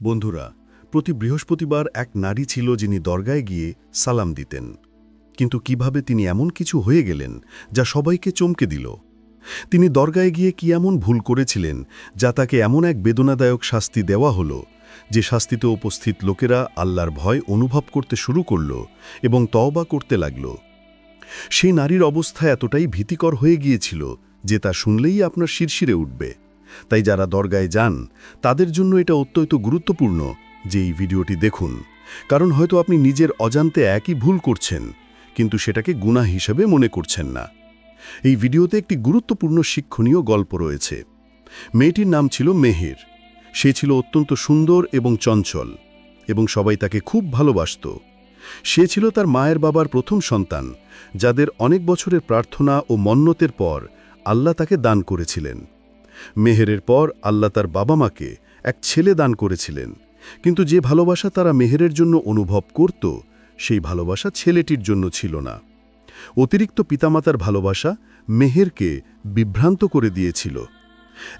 বন্ধুরা, প্রতি বৃহস্পতিবার এক নারী ছিল যিনি দরগায় গিয়ে সালাম দিতেন। কিন্তু কীভাবে তিনি এমন কিছু হয়ে গেলেন, যা সবাইকে চমকে দিল? তিনি দরগায় গিয়ে কি এমন ভুল করেছিলেন, যা তাকে এমন এক বেদনাদায়ক শাস্তি দেওয়া হলো, যে শাস্তিতে উপস্থিত লোকেরা আল্লাহর ভয় অনুভব করতে শুরু করল এবং তওবা করতে লাগল? সেই নারীর অবস্থা এতটাই ভীতিকর হয়ে গিয়েছিল যে তা শুনলেই আপনার শিরশিরে উঠবে। তাই যারা দরগায় যান, তাদের জন্য এটা অত্যন্ত গুরুত্বপূর্ণ যে এই ভিডিওটি দেখুন। কারণ হয়তো আপনি নিজের অজান্তে একই ভুল করছেন, কিন্তু সেটাকে গুনাহ হিসেবে মনে করছেন না। এই ভিডিওতে একটি গুরুত্বপূর্ণ শিক্ষণীয় গল্প রয়েছে। মেয়েটির নাম ছিল মেহের। সে ছিল অত্যন্ত সুন্দর এবং চঞ্চল, এবং সবাই তাকে খুব ভালোবাসত। সে ছিল তার মায়ের বাবার প্রথম সন্তান, যাদের অনেক বছরের প্রার্থনা ও মন্নতের পর আল্লাহ তাকে দান করেছিলেন। মেহেরের পর আল্লাহ তার বাবা মাকে এক ছেলে দান করেছিলেন। কিন্তু যে ভালোবাসা তারা মেহেরের জন্য অনুভব করত, সেই ভালোবাসা ছেলেটির জন্য ছিল না। অতিরিক্ত পিতামাতার ভালোবাসা মেহেরকে বিভ্রান্ত করে দিয়েছিল।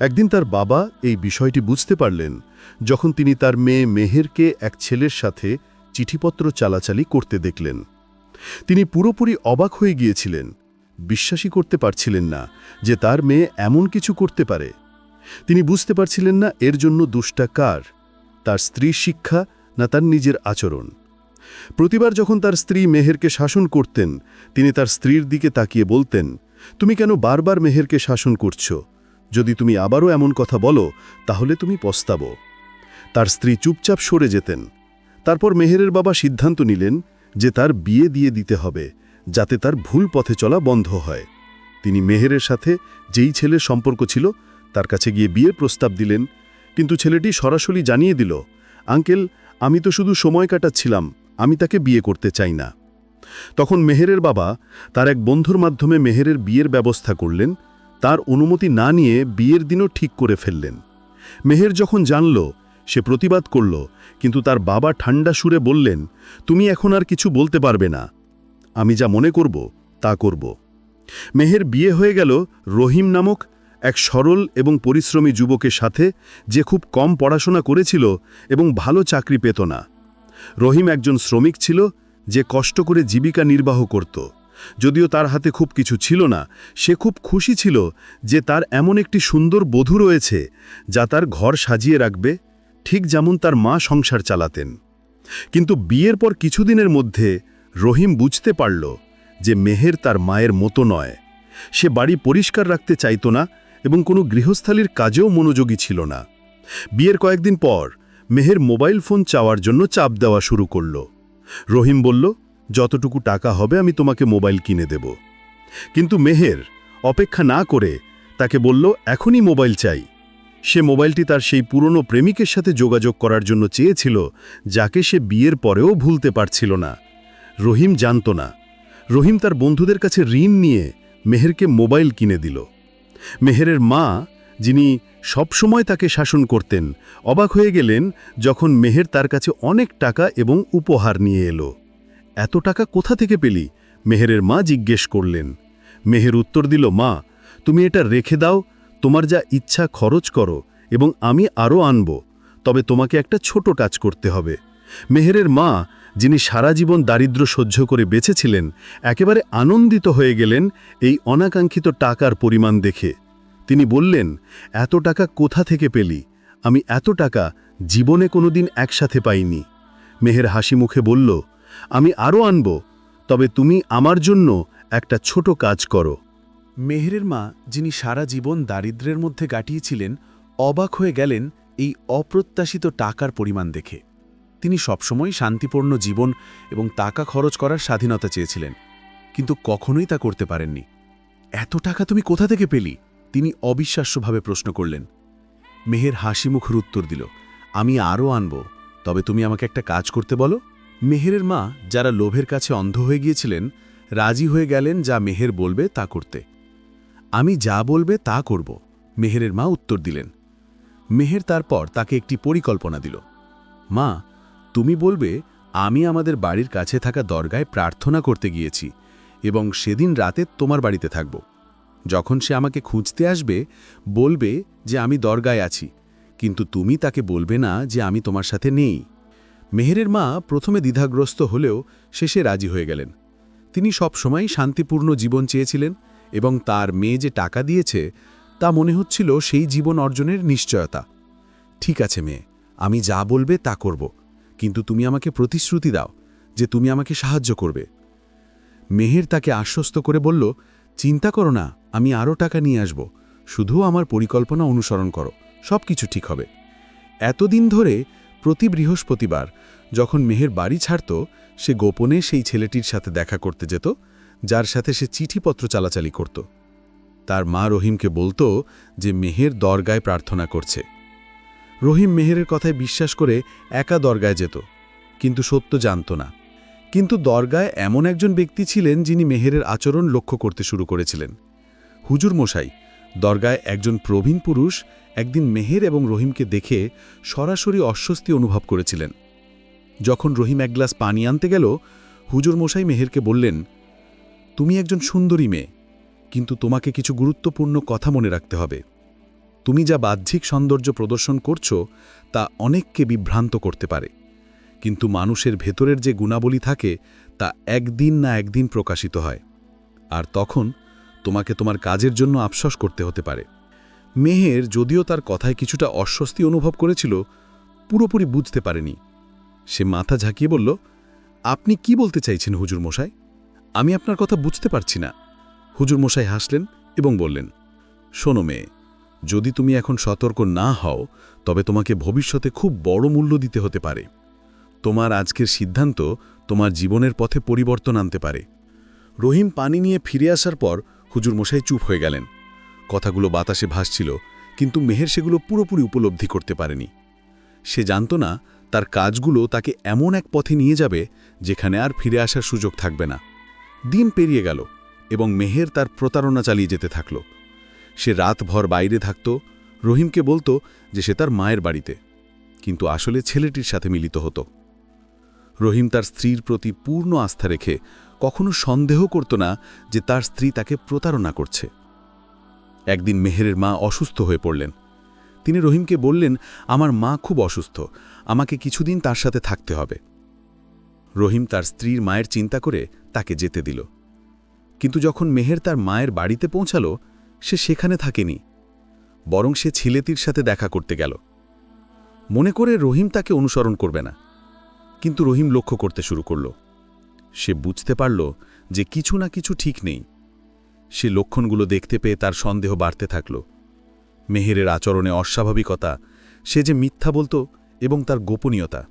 একদিন তার বাবা এই বিষয়টি বুঝতে পারলেন, যখন তিনি তার মেয়ে মেহেরকে এক ছেলের সাথে চিঠিপত্র চালাচালি করতে দেখলেন। তিনি পুরোপুরি অবাক হয়ে গিয়েছিলেন। বিশ্বাসই করতে পারছিলেন না যে তার মেয়ে এমন কিছু করতে পারে। তিনি বুঝতে পারছিলেন না এর জন্য দুষ্টা কার, তার স্ত্রীর শিক্ষা না তার নিজের আচরণ। প্রতিবার যখন তার স্ত্রী মেহেরকে শাসন করতেন, তিনি তার স্ত্রীর দিকে তাকিয়ে বলতেন, তুমি কেন বারবার মেহেরকে শাসন করছ? যদি তুমি আবারও এমন কথা বলো, তাহলে তুমি পস্তাবো। তার স্ত্রী চুপচাপ সরে যেতেন। তারপর মেহেরের বাবা সিদ্ধান্ত নিলেন যে তার বিয়ে দিয়ে দিতে হবে। যাতে তার ভুল পথে চলা বন্ধ হয়। তিনি মেহেরের সাথে যেই ছেলের সম্পর্ক ছিল, তার কাছে গিয়ে বিয়ের প্রস্তাব দিলেন, কিন্তু ছেলেটি সরাসরি জানিয়ে দিল, আঙ্কেল, আমি তো শুধু সময় কাটাচ্ছিলাম, আমি তাকে বিয়ে করতে চাই না। তখন মেহেরের বাবা তার এক বন্ধুর মাধ্যমে মেহেরের বিয়ের ব্যবস্থা করলেন, তার অনুমতি না নিয়ে বিয়ের দিনও ঠিক করে ফেললেন। মেহের যখন জানল, সে প্রতিবাদ করল, কিন্তু তার বাবা ঠান্ডা সুরে বললেন, তুমি এখন আর কিছু বলতে পারবে না। আমি যা মনে করব, তা করব। মেহের বিয়ে হয়ে গেল রহিম নামক এক সরল এবং পরিশ্রমী যুবকের সাথে যে খুব কম পড়াশোনা করেছিল এবং ভালো চাকরি পেত না। রহিম একজন শ্রমিক ছিল যে কষ্ট করে জীবিকা নির্বাহ করত। যদিও তার হাতে খুব কিছু ছিল না, সে খুব খুশি ছিল যে তার এমন একটি সুন্দর বধূ রয়েছে যা তার ঘর সাজিয়ে রাখবে, ঠিক যেমন তার মা সংসার চালাতেন। কিন্তু বিয়ের পর কিছুদিনের মধ্যে রহিম বুঝতে পারল যে মেহের তার মায়ের মতো নয়। সে বাড়ি পরিষ্কার রাখতে চাইত না এবং কোনো গৃহস্থালির কাজেও মনোযোগী ছিল না। বিয়ের কয়েকদিন পর মেহের মোবাইল ফোন চাওয়ার জন্য চাপ দেওয়া শুরু করল। রহিম বলল, যতটুকু টাকা হবে আমি তোমাকে মোবাইল কিনে দেব। কিন্তু মেহের অপেক্ষা না করে তাকে বলল, এখনই মোবাইল চাই। সে মোবাইলটি তার সেই পুরনো প্রেমিকের সাথে যোগাযোগ করার জন্য চেয়েছিল, যাকে সে বিয়ের পরেও ভুলতে পারছিল না। রহিম জানত না। রহিম তার বন্ধুদের কাছে ঋণ নিয়ে মেহেরকে মোবাইল কিনে দিল। মেহেরের মা, যিনি সবসময় তাকে শাসন করতেন, অবাক হয়ে গেলেন যখন মেহের তার কাছে অনেক টাকা এবং উপহার নিয়ে এলো। এত টাকা কোথা থেকে পেলি? মেহেরের মা জিজ্ঞেস করলেন। মেহের উত্তর দিল, মা, তুমি এটা রেখে দাও, তোমার যা ইচ্ছা খরচ করো এবং আমি আরও আনব, তবে তোমাকে একটা ছোট কাজ করতে হবে। মেহেরের মা যিনি সারা জীবন দারিদ্র সহ্য করে বেঁচেছিলেন, একেবারে আনন্দিত হয়ে গেলেন এই অনাকাঙ্ক্ষিত টাকার পরিমাণ দেখে। তিনি বললেন, এত টাকা কোথা থেকে পেলি? আমি এত টাকা জীবনে কোনোদিন একসাথে পাইনি। মেহের হাসি মুখে বলল, আমি আরও আনব, তবে তুমি আমার জন্য একটা ছোট কাজ করো। মেহেরের মা, যিনি সারা জীবন দারিদ্র্যের মধ্যে কাটিয়েছিলেন, অবাক হয়ে গেলেন এই অপ্রত্যাশিত টাকার পরিমাণ দেখে। তিনি সবসময় শান্তিপূর্ণ জীবন এবং টাকা খরচ করার স্বাধীনতা চেয়েছিলেন, কিন্তু কখনোই তা করতে পারেননি। এত টাকা তুমি কোথা থেকে পেলি? তিনি অবিশ্বাস্যভাবে প্রশ্ন করলেন। মেহের হাসি মুখের উত্তর দিল, আমি আরও আনব, তবে তুমি আমাকে একটা কাজ করতে বলো। মেহেরের মা, যারা লোভের কাছে অন্ধ হয়ে গিয়েছিলেন, রাজি হয়ে গেলেন যা মেহের বলবে তা করতে। আমি যা বলবে তা করব, মেহেরের মা উত্তর দিলেন। মেহের তারপর তাকে একটি পরিকল্পনা দিল। মা তুমি বলবে, আমি আমাদের বাড়ির কাছে থাকা দরগায় প্রার্থনা করতে গিয়েছি এবং সেদিন রাতে তোমার বাড়িতে থাকব। যখন সে আমাকে খুঁজতে আসবে, বলবে যে আমি দরগায় আছি, কিন্তু তুমি তাকে বলবে না যে আমি তোমার সাথে নেই। মেহেরের মা প্রথমে দ্বিধাগ্রস্ত হলেও শেষে রাজি হয়ে গেলেন। তিনি সবসময় শান্তিপূর্ণ জীবন চেয়েছিলেন এবং তার মেয়ে যে টাকা দিয়েছে, তা মনে হচ্ছিল সেই জীবন অর্জনের নিশ্চয়তা। ঠিক আছে মেয়ে, আমি যা বলবে তা করব। কিন্তু তুমি আমাকে প্রতিশ্রুতি দাও যে তুমি আমাকে সাহায্য করবে। মেহের তাকে আশ্বস্ত করে বলল, চিন্তা করো না, আমি আরও টাকা নিয়ে আসব। শুধু আমার পরিকল্পনা অনুসরণ করো সব কিছু ঠিক হবে। এতদিন ধরে প্রতি বৃহস্পতিবার যখন মেহের বাড়ি ছাড়ত, সে গোপনে সেই ছেলেটির সাথে দেখা করতে যেত, যার সাথে সে চিঠিপত্র চালাচালি করত। তার মা রহিমকে বলতো যে মেহের দরগায় প্রার্থনা করছে। রহিম মেহেরের কথায় বিশ্বাস করে একা দরগায় যেত, কিন্তু সত্য জানত না। কিন্তু দরগায় এমন একজন ব্যক্তি ছিলেন যিনি মেহেরের আচরণ লক্ষ্য করতে শুরু করেছিলেন। হুজুর মশাই, দরগায় একজন প্রবীণ পুরুষ একদিন মেহের এবং রহিমকে দেখে সরাসরি অস্বস্তি অনুভব করেছিলেন। যখন রহিম এক গ্লাস পানি আনতে গেল, হুজুর মশাই মেহেরকে বললেন, তুমি একজন সুন্দরী মেয়ে, কিন্তু তোমাকে কিছু গুরুত্বপূর্ণ কথা মনে রাখতে হবে। তুমি যা বাহ্যিক সৌন্দর্য প্রদর্শন করছ, তা অনেককে বিভ্রান্ত করতে পারে। কিন্তু মানুষের ভেতরের যে গুণাবলী থাকে, তা একদিন না একদিন প্রকাশিত হয়। আর তখন তোমাকে তোমার কাজের জন্য আফসোস করতে হতে পারে। মেহের যদিও তার কথায় কিছুটা অস্বস্তি অনুভব করেছিল, পুরোপুরি বুঝতে পারেনি। সে মাথা ঝাঁকিয়ে বলল, আপনি কি বলতে চাইছেন হুজুর মশাই? আমি আপনার কথা বুঝতে পারছি না। হুজুর মশাই হাসলেন এবং বললেন, শোনো মেয়ে যদি তুমি এখন সতর্ক না হও, তবে তোমাকে ভবিষ্যতে খুব বড় মূল্য দিতে হতে পারে। তোমার আজকের সিদ্ধান্ত তোমার জীবনের পথে পরিবর্তন আনতে পারে। রহিম পানি নিয়ে ফিরে আসার পর হুজুর মশাই চুপ হয়ে গেলেন। কথাগুলো বাতাসে ভাসছিল, কিন্তু মেহের সেগুলো পুরোপুরি উপলব্ধি করতে পারেনি। সে জানত না তার কাজগুলো তাকে এমন এক পথে নিয়ে যাবে যেখানে আর ফিরে আসার সুযোগ থাকবে না। দিন পেরিয়ে গেল এবং মেহের তার প্রতারণা চালিয়ে যেতে থাকল। সে রাতভর বাইরে থাকত, রহিমকে বলতো যে সে তার মায়ের বাড়িতে, কিন্তু আসলে ছেলেটির সাথে মিলিত হতো। রহিম তার স্ত্রীর প্রতি পূর্ণ আস্থা রেখে কখনো সন্দেহ করত না যে তার স্ত্রী তাকে প্রতারণা করছে। একদিন মেহেরের মা অসুস্থ হয়ে পড়লেন। তিনি রহিমকে বললেন, আমার মা খুব অসুস্থ, আমাকে কিছুদিন তার সাথে থাকতে হবে। রহিম তার স্ত্রীর মায়ের চিন্তা করে তাকে যেতে দিল। কিন্তু যখন মেহের তার মায়ের বাড়িতে পৌঁছাল সে সেখানে থাকেনি, বরং সে ছেলেটির সাথে দেখা করতে গেল। মনে করে রহিম তাকে অনুসরণ করবে না, কিন্তু রহিম লক্ষ্য করতে শুরু করল। সে বুঝতে পারল যে কিছু না কিছু ঠিক নেই। সে লক্ষণগুলো দেখতে পেয়ে তার সন্দেহ বাড়তে থাকল। মেহেরের আচরণে অস্বাভাবিকতা, সে যে মিথ্যা বলতো এবং তার গোপনীয়তা।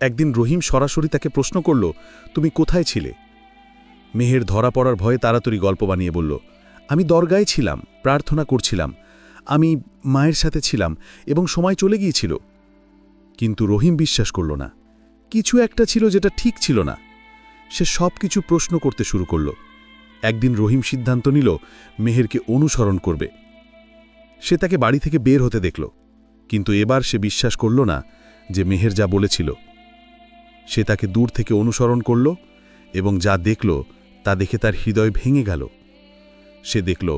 একদিন রহিম সরাসরি তাকে প্রশ্ন করল, তুমি কোথায় ছিলে? মেহের ধরা পড়ার ভয়ে তাড়াতাড়ি গল্প বানিয়ে বলল আমি দরগায় ছিলাম, প্রার্থনা করছিলাম, আমি মায়ের সাথে ছিলাম এবং সময় চলে গিয়েছিল। কিন্তু রহিম বিশ্বাস করল না। কিছু একটা ছিল যেটা ঠিক ছিল না। সে সব কিছু প্রশ্ন করতে শুরু করল। একদিন রহিম সিদ্ধান্ত নিল, মেহেরকে অনুসরণ করবে। সে তাকে বাড়ি থেকে বের হতে দেখল। কিন্তু এবার সে বিশ্বাস করল না যে মেহের যা বলেছিল। সে তাকে দূর থেকে অনুসরণ করল এবং যা দেখল তা দেখে তার হৃদয় ভেঙে গেল। সে দেখল,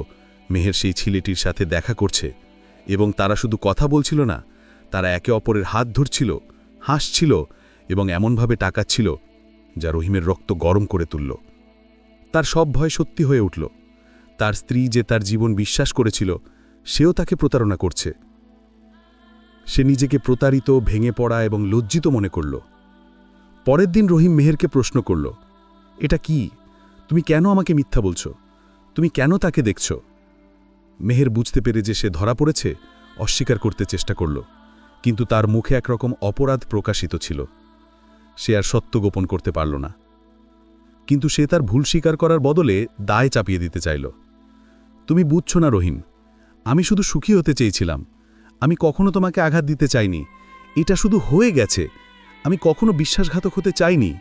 মেহের সেই ছেলেটির সাথে দেখা করছে এবং তারা শুধু কথা বলছিল না, তারা একে অপরের হাত ধরছিল, হাসছিল এবং এমনভাবে টাকাচ্ছিল যা রহিমের রক্ত গরম করে তুলল। তার সব ভয় সত্যি হয়ে উঠল। তার স্ত্রী যে তার জীবন বিশ্বাস করেছিল, সেও তাকে প্রতারণা করছে। সে নিজেকে প্রতারিত, ভেঙে পড়া এবং লজ্জিত মনে করল। পরের দিন রহিম মেহেরকে প্রশ্ন করল, এটা কি? তুমি কেন আমাকে মিথ্যা বলছো? তুমি কেন তাকে দেখছ? মেহের বুঝতে পেরে যে সে ধরা পড়েছে, অস্বীকার করতে চেষ্টা করল, কিন্তু তার মুখে একরকম অপরাধ প্রকাশিত ছিল। সে আর সত্য গোপন করতে পারল না। কিন্তু সে তার ভুল স্বীকার করার বদলে দায় চাপিয়ে দিতে চাইল। তুমি বুঝছ না রহিম, আমি শুধু সুখী হতে চেয়েছিলাম। আমি কখনো তোমাকে আঘাত দিতে চাইনি। এটা শুধু হয়ে গেছে। আমি কখনো বিশ্বাসঘাতক হতে চাইনি।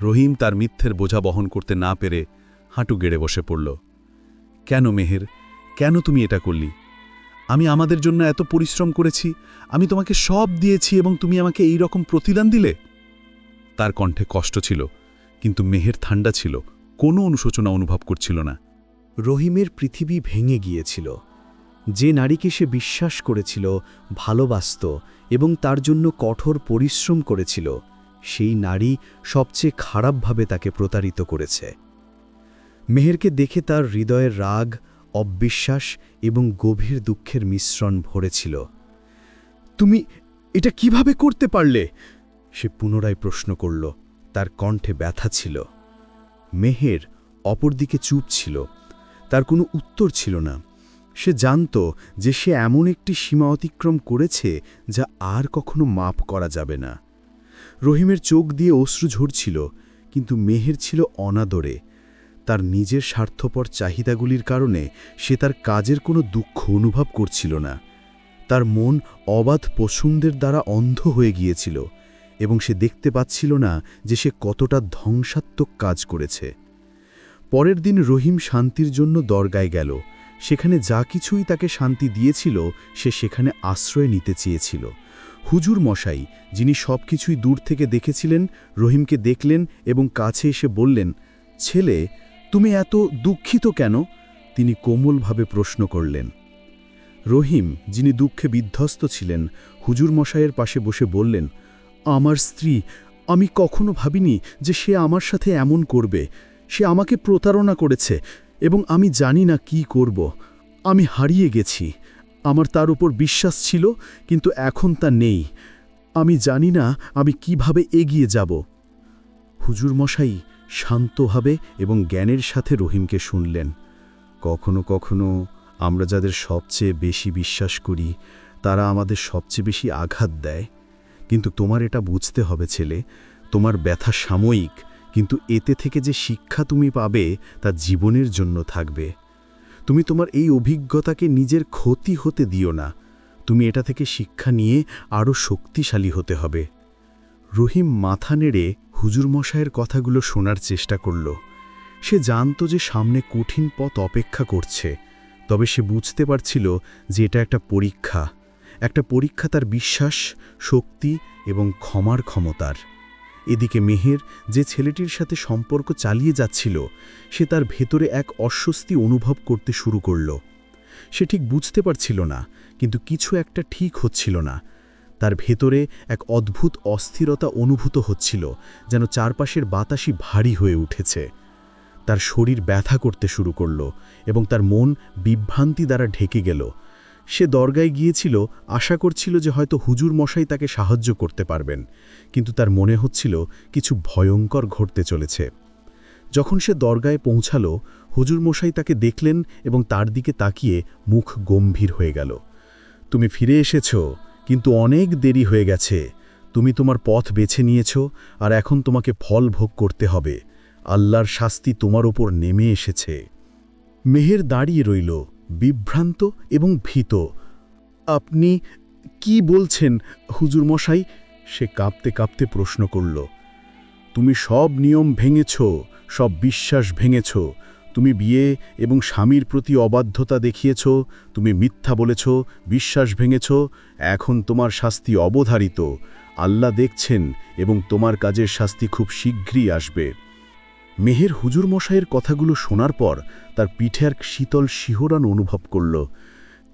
রহিম তার মিথ্যের বোঝা বহন করতে না পেরে হাঁটু গেড়ে বসে পড়ল। কেন মেহের? কেন তুমি এটা করলি? আমি আমাদের জন্য এত পরিশ্রম করেছি, আমি তোমাকে সব দিয়েছি এবং তুমি আমাকে এই রকম প্রতিদান দিলে? তার কণ্ঠে কষ্ট ছিল, কিন্তু মেহের ঠান্ডা ছিল, কোনো অনুশোচনা অনুভব করছিল না। রহিমের পৃথিবী ভেঙে গিয়েছিল। যে নারীকে সে বিশ্বাস করেছিল, ভালোবাসত এবং তার জন্য কঠোর পরিশ্রম করেছিল, সেই নারী সবচেয়ে খারাপভাবে তাকে প্রতারিত করেছে। মেহেরকে দেখে তার হৃদয়ের রাগ, অবিশ্বাস এবং গভীর দুঃখের মিশ্রণ ভরেছিল। তুমি এটা কীভাবে করতে পারলে? সে পুনরায় প্রশ্ন করল। তার কণ্ঠে ব্যথা ছিল। মেহের অপরদিকে চুপ ছিল। তার কোনো উত্তর ছিল না। সে জানত যে সে এমন একটি সীমা অতিক্রম করেছে যা আর কখনো মাপ করা যাবে না। রহিমের চোখ দিয়ে অশ্রু ঝরছিল, কিন্তু মেহের ছিল অনাদরে। তার নিজের স্বার্থপর চাহিদাগুলির কারণে সে তার কাজের কোনো দুঃখ অনুভব করছিল না। তার মন অবাধ পশুদের দ্বারা অন্ধ হয়ে গিয়েছিল এবং সে দেখতে পাচ্ছিল না যে সে কতটা ধ্বংসাত্মক কাজ করেছে। পরের দিন রহিম শান্তির জন্য দরগায় গেল। সেখানে যা কিছুই তাকে শান্তি দিয়েছিল, সে সেখানে আশ্রয় নিতে চেয়েছিল। হুজুর মশাই, যিনি সব কিছুই দূর থেকে দেখেছিলেন, রহিমকে দেখলেন এবং কাছে এসে বললেন, ছেলে তুমি এত দুঃখিত কেন? তিনি কোমলভাবে প্রশ্ন করলেন। রহিম, যিনি দুঃখে বিধ্বস্ত ছিলেন, হুজুর মশাইয়ের পাশে বসে বললেন, আমার স্ত্রী, আমি কখনো ভাবিনি যে সে আমার সাথে এমন করবে। সে আমাকে প্রতারণা করেছে এবং আমি জানি না কি করব। আমি হারিয়ে গেছি। আমার তার উপর বিশ্বাস ছিল, কিন্তু এখন তা নেই। আমি জানি না আমি কীভাবে এগিয়ে যাব। হুজুর মশাই শান্তভাবে এবং জ্ঞানের সাথে রহিমকে শুনলেন। কখনো কখনো আমরা যাদের সবচেয়ে বেশি বিশ্বাস করি, তারা আমাদের সবচেয়ে বেশি আঘাত দেয়। কিন্তু তোমার এটা বুঝতে হবে ছেলে, তোমার ব্যথা সাময়িক, কিন্তু এতে থেকে যে শিক্ষা তুমি পাবে তা জীবনের জন্য থাকবে। তুমি তোমার এই অভিজ্ঞতাকে নিজের ক্ষতি হতে দিও না। তুমি এটা থেকে শিক্ষা নিয়ে আরও শক্তিশালী হতে হবে। রহিম মাথা নেড়ে হুজুর মশায়ের কথাগুলো শোনার চেষ্টা করল। সে জানত যে সামনে কঠিন পথ অপেক্ষা করছে, তবে সে বুঝতে পারছিল যে এটা একটা পরীক্ষা একটা পরীক্ষা তার বিশ্বাস, শক্তি এবং ক্ষমার ক্ষমতার। এদিকে মেহের যে ছেলেটির সাথে সম্পর্ক চালিয়ে যাচ্ছিল, সে তার ভেতরে এক অস্বস্তি অনুভব করতে শুরু করল। সে ঠিক বুঝতে পারছিল না, কিন্তু কিছু একটা ঠিক হচ্ছিল না। তার ভেতরে এক অদ্ভুত অস্থিরতা অনুভূত হচ্ছিল, যেন চারপাশের বাতাসই ভারী হয়ে উঠেছে। তার শরীর ব্যথা করতে শুরু করল এবং তার মন বিভ্রান্তি দ্বারা ঢেকে গেল। সে দরগায় গিয়েছিল, আশা করছিল যে হয়তো হুজুর মশাই তাকে সাহায্য করতে পারবেন, কিন্তু তার মনে হচ্ছিল কিছু ভয়ঙ্কর ঘটতে চলেছে। যখন সে দরগায় পৌঁছাল, হুজুর মশাই তাকে দেখলেন এবং তার দিকে তাকিয়ে মুখ গম্ভীর হয়ে গেল। তুমি ফিরে এসেছ? কিন্তু অনেক দেরি হয়ে গেছে। তুমি তোমার পথ বেছে নিয়েছ আর এখন তোমাকে ফল ভোগ করতে হবে। আল্লাহর শাস্তি তোমার ওপর নেমে এসেছে। মেহের দাঁড়িয়ে রইল, বিভ্রান্ত এবং ভীত। আপনি কি বলছেন, হুজুর মশাই? সে কাঁপতে কাঁপতে প্রশ্ন করল। তুমি সব নিয়ম ভেঙেছ, সব বিশ্বাস ভেঙেছ তুমি বিয়ে এবং স্বামীর প্রতি অবাধ্যতা দেখিয়েছ, তুমি মিথ্যা বলেছ, বিশ্বাস ভেঙেছ, এখন তোমার শাস্তি অবধারিত। আল্লাহ দেখছেন এবং তোমার কাজের শাস্তি খুব শীঘ্রই আসবে। মেহের হুজুর মশাইয়ের কথাগুলো শোনার পর তার পিঠে এক শীতল শিহরণ অনুভব করল।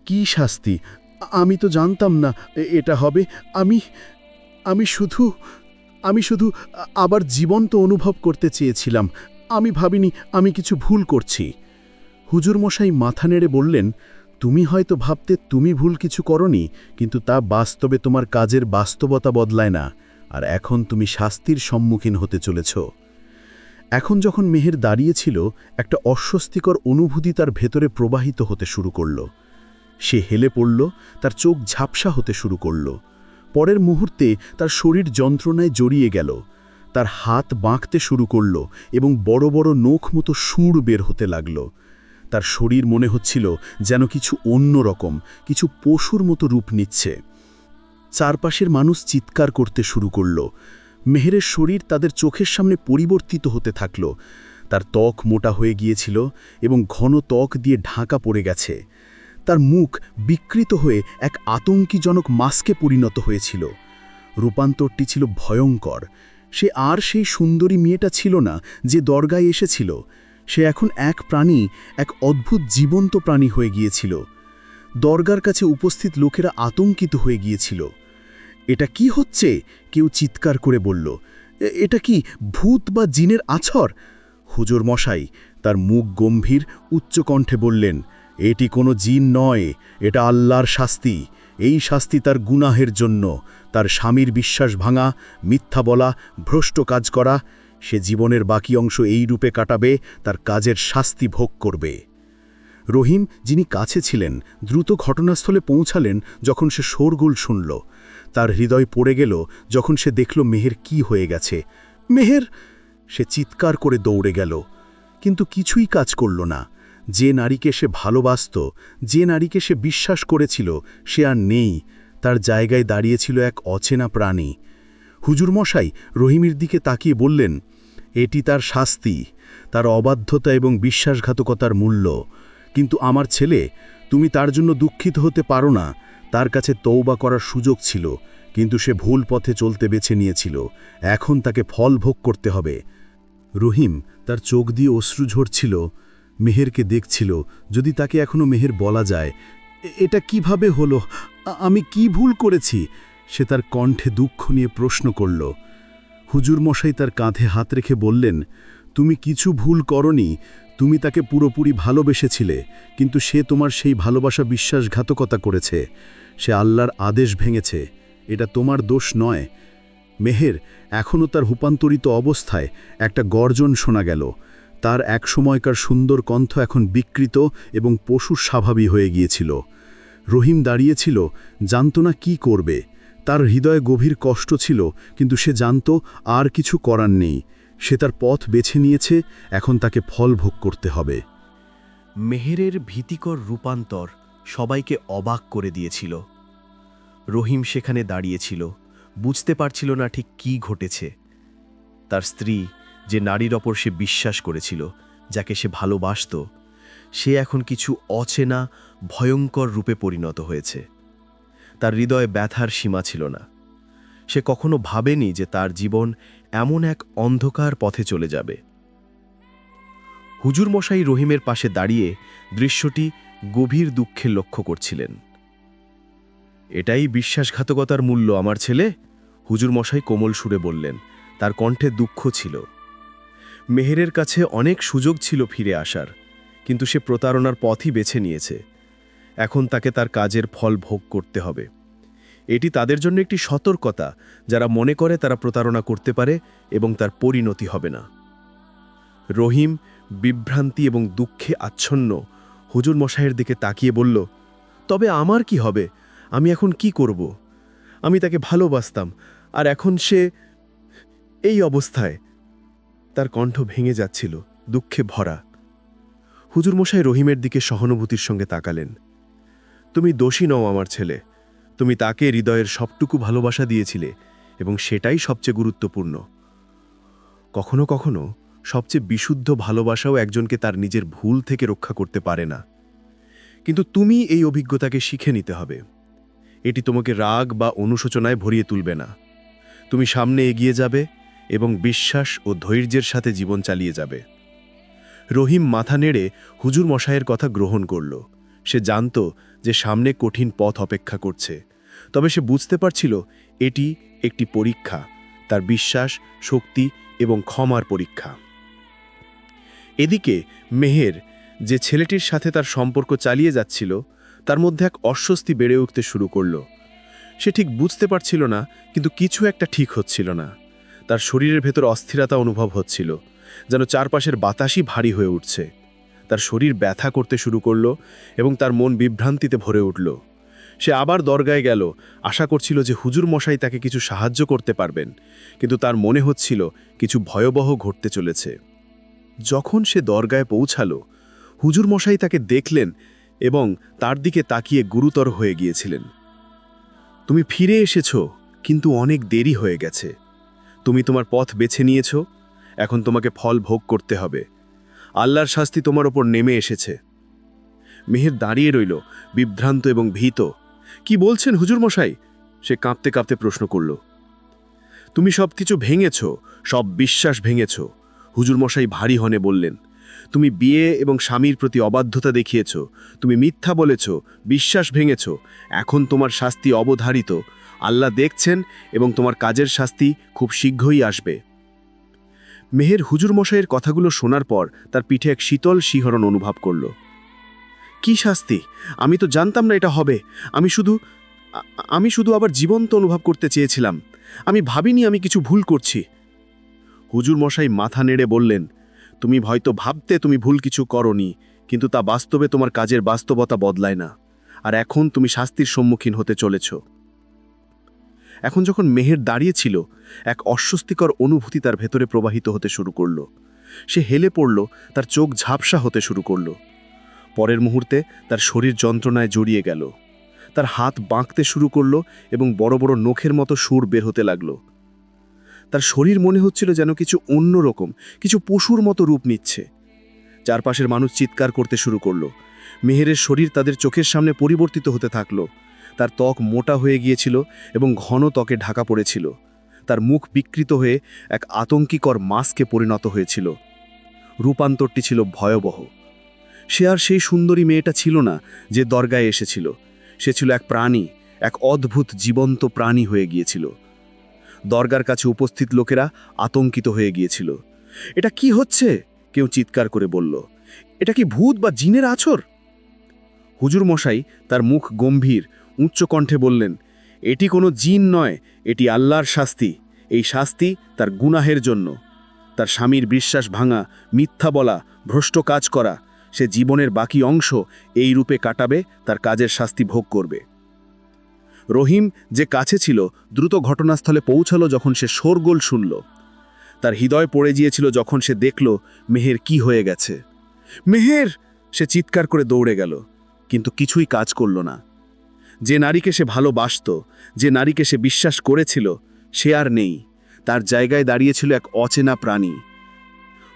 কি শাস্তি? আমি তো জানতাম না এটা হবে। আমি আমি শুধু আমি শুধু আবার জীবন্ত অনুভব করতে চেয়েছিলাম। আমি ভাবিনি, আমি কিছু ভুল করছি। হুজুর মশাই মাথা নেড়ে বললেন, তুমি হয়তো ভাবতে তুমি ভুল কিছু করনি, কিন্তু তা বাস্তবে তোমার কাজের বাস্তবতা বদলায় না, আর এখন তুমি শাস্তির সম্মুখীন হতে চলেছ। এখন যখন মেহের দাঁড়িয়েছিল, একটা অস্বস্তিকর অনুভূতি তার ভেতরে প্রবাহিত হতে শুরু করল। সে হেলে পড়ল, তার চোখ ঝাপসা হতে শুরু করল। পরের মুহূর্তে তার শরীর যন্ত্রণায় জড়িয়ে গেল। তার হাত বাঁকতে শুরু করল এবং বড় বড় নখ মতো সুর বের হতে লাগল। তার শরীর মনে হচ্ছিল যেন কিছু অন্য রকম, কিছু পশুর মতো রূপ নিচ্ছে। চারপাশের মানুষ চিৎকার করতে শুরু করল। মেহেরের শরীর তাদের চোখের সামনে পরিবর্তিত হতে থাকল। তার ত্বক মোটা হয়ে গিয়েছিল এবং ঘন ত্বক দিয়ে ঢাকা পড়ে গেছে। তার মুখ বিকৃত হয়ে এক আতঙ্কিজনক মাস্কে পরিণত হয়েছিল। রূপান্তরটি ছিল ভয়ঙ্কর। সে আর সেই সুন্দরী মেয়েটা ছিল না যে দরগায় এসেছিল। সে এখন এক প্রাণী, এক অদ্ভুত জীবন্ত প্রাণী হয়ে গিয়েছিল। দরগার কাছে উপস্থিত লোকেরা আতঙ্কিত হয়ে গিয়েছিল। এটা কি হচ্ছে? কেউ চিৎকার করে বলল। এটা কি ভূত বা জিনের আছর? হুজুর মশাই তার মুখ গম্ভীর, উচ্চকণ্ঠে বললেন এটি কোনো জিন নয়, এটা আল্লাহর শাস্তি। এই শাস্তি তার গুনাহের জন্য। তার স্বামীর বিশ্বাস ভাঙা, মিথ্যা বলা, ভ্রষ্ট কাজ করা, সে জীবনের বাকি অংশ এই রূপে কাটাবে, তার কাজের শাস্তি ভোগ করবে। রহিম, যিনি কাছে ছিলেন, দ্রুত ঘটনাস্থলে পৌঁছালেন যখন সে শোরগোল শুনল। তার হৃদয় পড়ে গেল যখন সে দেখল মেহের কি হয়ে গেছে। মেহের, সে চিৎকার করে দৌড়ে গেল, কিন্তু কিছুই কাজ করল না। যে নারীকে সে ভালোবাসত, যে নারীকে সে বিশ্বাস করেছিল, সে আর নেই। তার জায়গায় দাঁড়িয়েছিল এক অচেনা প্রাণী। হুজুর মশাই রহিমের দিকে তাকিয়ে বললেন, এটি তার শাস্তি। তার অবাধ্যতা এবং বিশ্বাসঘাতকতার মূল্য। কিন্তু আমার ছেলে, তুমি তার জন্য দুঃখিত হতে পারো না। তার কাছে তৌবা করার সুযোগ ছিল, কিন্তু সে ভুল পথে চলতে বেছে নিয়েছিল। এখন তাকে ফল ভোগ করতে হবে। রহিম তার চোখ দিয়ে অশ্রু ঝরছিল। মেহেরকে দেখছিল, যদি তাকে এখনও মেহের বলা যায় এটা কীভাবে হলো? আমি কি ভুল করেছি? সে তার কণ্ঠে দুঃখ নিয়ে প্রশ্ন করল। হুজুর মশাই তার কাঁধে হাত রেখে বললেন, তুমি কিছু ভুল করনি, তুমি তাকে পুরোপুরি ভালোবেসেছিলে, কিন্তু সে তোমার সেই ভালোবাসা বিশ্বাসঘাতকতা করেছে। সে আল্লাহর আদেশ ভেঙেছে, এটা তোমার দোষ নয়। মেহের এখনও তার রূপান্তরিত অবস্থায় একটা গর্জন শোনা গেল। তার এক সময়কার সুন্দর কণ্ঠ এখন বিকৃত এবং পশুর স্বাভাবিক হয়ে গিয়েছিল। রহিম দাঁড়িয়েছিল, জানত না কি করবে। তার হৃদয়ে গভীর কষ্ট ছিল, কিন্তু সে জানত আর কিছু করার নেই। সে তার পথ বেছে নিয়েছে, এখন তাকে ফল ভোগ করতে হবে। মেহেরের ভীতিকর রূপান্তর সবাইকে অবাক করে দিয়েছিল। রহিম সেখানে দাঁড়িয়েছিল, বুঝতে পারছিল না ঠিক কি ঘটেছে। তার স্ত্রী যে নারীর ওপর সে বিশ্বাস করেছিল, যাকে সে ভালোবাসত, সে এখন কিছু অচেনা, ভয়ঙ্কর রূপে পরিণত হয়েছে। তার হৃদয়ে ব্যথার সীমা ছিল না। সে কখনো ভাবেনি যে তার জীবন এমন এক অন্ধকার পথে চলে যাবে। হুজুর মশাই রহিমের পাশে দাঁড়িয়ে দৃশ্যটি গভীর দুঃখে লক্ষ্য করছিলেন। এটাই বিশ্বাসঘাতকতার মূল্য আমার ছেলে? হুজুর মশাই কোমল সুরে বললেন। তার কণ্ঠে দুঃখ ছিল। মেহেরের কাছে অনেক সুযোগ ছিল ফিরে আসার, কিন্তু সে প্রতারণার পথই বেছে নিয়েছে। এখন তাকে তার কাজের ফল ভোগ করতে হবে। এটি তাদের জন্য একটি সতর্কতা, যারা মনে করে তারা প্রতারণা করতে পারে এবং তার পরিণতি হবে না। রহিম বিভ্রান্তি এবং দুঃখে আচ্ছন্ন হুজুর মশাইয়ের দিকে তাকিয়ে বলল, তবে আমার কি হবে? আমি এখন কি করব? আমি তাকে ভালোবাসতাম, আর এখন সে এই অবস্থায় তার কণ্ঠ ভেঙে যাচ্ছিল, দুঃখে ভরা। হুজুর মশাই রহিমের দিকে সহানুভূতির সঙ্গে তাকালেন। তুমি দোষী নও আমার ছেলে। তুমি তাকে হৃদয়ের সবটুকু ভালোবাসা দিয়েছিলে এবং সেটাই সবচেয়ে গুরুত্বপূর্ণ। কখনো কখনো সবচেয়ে বিশুদ্ধ ভালোবাসাও একজনকে তার নিজের ভুল থেকে রক্ষা করতে পারে না। কিন্তু তুমি এই অভিজ্ঞতাকে শিখে নিতে হবে। এটি তোমাকে রাগ বা অনুশোচনায় ভরিয়ে তুলবে না। তুমি সামনে এগিয়ে যাবে এবং বিশ্বাস ও ধৈর্যের সাথে জীবন চালিয়ে যাবে। রহিম মাথা নেড়ে হুজুর মশায়ের কথা গ্রহণ করল। সে জানত যে সামনে কঠিন পথ অপেক্ষা করছে। তবে সে বুঝতে পারছিল এটি একটি পরীক্ষা, তার বিশ্বাস, শক্তি এবং ক্ষমার পরীক্ষা। এদিকে মেহের যে ছেলেটির সাথে তার সম্পর্ক চালিয়ে যাচ্ছিল, তার মধ্যে এক অস্বস্তি বেড়ে উঠতে শুরু করল। সে ঠিক বুঝতে পারছিল না, কিন্তু কিছু একটা ঠিক হচ্ছিল না। তার শরীরের ভেতর অস্থিরতা অনুভব হচ্ছিল, যেন চারপাশের বাতাসই ভারী হয়ে উঠছে। তার শরীর ব্যথা করতে শুরু করল এবং তার মন বিভ্রান্তিতে ভরে উঠল। সে আবার দরগায় গেল, আশা করছিল যে হুজুর মশাই তাকে কিছু সাহায্য করতে পারবেন, কিন্তু তার মনে হচ্ছিল কিছু ভয়াবহ ঘটতে চলেছে। যখন সে দরগায় পৌঁছালো, হুজুর মশাই তাকে দেখলেন এবং তার দিকে তাকিয়ে গুরুতর হয়ে গিয়েছিলেন। তুমি ফিরে এসেছ, কিন্তু অনেক দেরি হয়ে গেছে। তুমি তোমার পথ বেছে নিয়েছ, এখন তোমাকে ফল ভোগ করতে হবে। আল্লাহর শাস্তি তোমার ওপর নেমে এসেছে। মেহের দাঁড়িয়ে রইল, বিভ্রান্ত এবং ভীত। কি বলছেন হুজুর মশাই? সে কাঁপতে কাঁপতে প্রশ্ন করল। তুমি সব কিছু ভেঙেছ, সব বিশ্বাস ভেঙেছ। হুজুর মশাই ভারী হনে বললেন। তুমি বিয়ে এবং স্বামীর প্রতি অবাধ্যতা দেখিয়েছ, তুমি মিথ্যা বলেছ, বিশ্বাস ভেঙেছ, এখন তোমার শাস্তি অবধারিত। আল্লাহ দেখছেন এবং তোমার কাজের শাস্তি খুব শীঘ্রই আসবে। মেহের হুজুর মশাইয়ের কথাগুলো শোনার পর তার পিঠে এক শীতল শিহরণ অনুভব করল। কি শাস্তি? আমি তো জানতাম না এটা হবে। আমি শুধু আমি শুধু আবার জীবন্ত অনুভব করতে চেয়েছিলাম। আমি ভাবিনি আমি কিছু ভুল করছি। হুজুর মশাই মাথা নেড়ে বললেন, তুমি হয়তো ভাবতে তুমি ভুল কিছু করনি, কিন্তু তা বাস্তবে তোমার কাজের বাস্তবতা বদলায় না। আর এখন তুমি শাস্তির সম্মুখীন হতে চলেছ। এখন যখন মেহের দাঁড়িয়েছিল, এক অস্বস্তিকর অনুভূতি তার ভেতরে প্রবাহিত হতে শুরু করল। সে হেলে পড়ল, তার চোখ ঝাপসা হতে শুরু করল। পরের মুহূর্তে তার শরীর যন্ত্রণায় জড়িয়ে গেল। তার হাত বাঁকতে শুরু করল এবং বড় বড় নখের মতো সুর বের হতে লাগল। তার শরীর মনে হচ্ছিল যেন কিছু অন্যরকম কিছু পশুর মতো রূপ নিচ্ছে। চারপাশের মানুষ চিৎকার করতে শুরু করল। মেহেরের শরীর তাদের চোখের সামনে পরিবর্তিত হতে থাকল। তার ত্বক মোটা হয়ে গিয়েছিল এবং ঘন ত্বকে ঢাকা পড়েছিল। তার মুখ বিকৃত হয়ে এক আতঙ্কিকর মাস্কে পরিণত হয়েছিল। রূপান্তরটি ছিল ভয়াবহ। সে আর সেই সুন্দরী মেয়েটা ছিল না যে দরগায় এসেছিল। সে ছিল এক প্রাণী, এক অদ্ভুত জীবন্ত প্রাণী হয়ে গিয়েছিল। দরগার কাছে উপস্থিত লোকেরা আতঙ্কিত হয়ে গিয়েছিল। এটা কি হচ্ছে? কেউ চিৎকার করে বলল। এটা কি ভূত বা জিনের আছর? হুজুর মশাই তার মুখ গম্ভীর উচ্চ কণ্ঠে বললেন, এটি কোনো জিন নয়, এটি আল্লাহর শাস্তি। এই শাস্তি তার গুনাহের জন্য। তার স্বামীর বিশ্বাস ভাঙা, মিথ্যা বলা, ভ্রষ্ট কাজ করা, সে জীবনের বাকি অংশ এই রূপে কাটাবে, তার কাজের শাস্তি ভোগ করবে। রহিম যে কাছে ছিল, দ্রুত ঘটনাস্থলে পৌঁছালো যখন সে শোরগোল শুনল। তার হৃদয় পড়ে গিয়েছিল যখন সে দেখল, মেহের কি হয়ে গেছে। মেহের! সে চিৎকার করে দৌড়ে গেল, কিন্তু কিছুই কাজ করল না। যে নারীকে সে ভালোবাসত, যে নারীকে সে বিশ্বাস করেছিল, সে আর নেই। তার জায়গায় দাঁড়িয়েছিল এক অচেনা প্রাণী।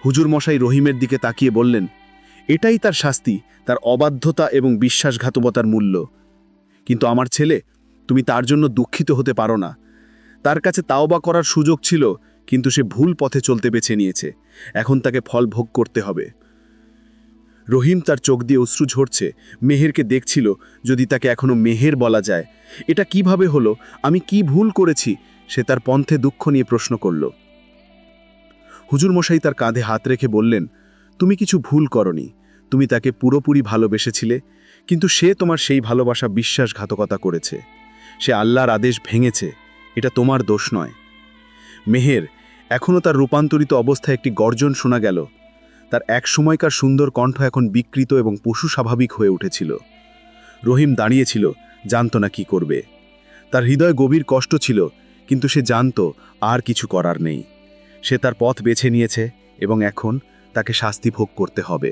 হুজুর মশাই রহিমের দিকে তাকিয়ে বললেন, এটাই তার শাস্তি, তার অবাধ্যতা এবং বিশ্বাসঘাতকতার মূল্য। কিন্তু আমার ছেলে, তুমি তার জন্য দুঃখিত হতে পারো না। তার কাছে তাওবা করার সুযোগ ছিল, কিন্তু সে ভুল পথে চলতে বেছে নিয়েছে। এখন তাকে ফল ভোগ করতে হবে। রহিম তার চোখ দিয়ে অশ্রু ঝরছে। মেহেরকে দেখছিল, যদি তাকে এখনও মেহের বলা যায়। এটা কীভাবে হলো? আমি কি ভুল করেছি? সে তার পন্থে দুঃখ নিয়ে প্রশ্ন করল। হুজুর মশাই তার কাঁধে হাত রেখে বললেন, তুমি কিছু ভুল করনি। তুমি তাকে পুরোপুরি ভালোবেসেছিলে, কিন্তু সে তোমার সেই ভালোবাসা বিশ্বাসঘাতকতা করেছে। সে আল্লাহর আদেশ ভেঙেছে। এটা তোমার দোষ নয়। মেহের এখনও তার রূপান্তরিত অবস্থায় একটি গর্জন শোনা গেল। তার এক সময়কার সুন্দর কণ্ঠ এখন বিকৃত এবং পশু স্বাভাবিক হয়ে উঠেছিল। রহিম দাঁড়িয়েছিল, জানত না কি করবে। তার হৃদয় গভীর কষ্ট ছিল, কিন্তু সে জানত আর কিছু করার নেই। সে তার পথ বেছে নিয়েছে এবং এখন তাকে শাস্তি ভোগ করতে হবে।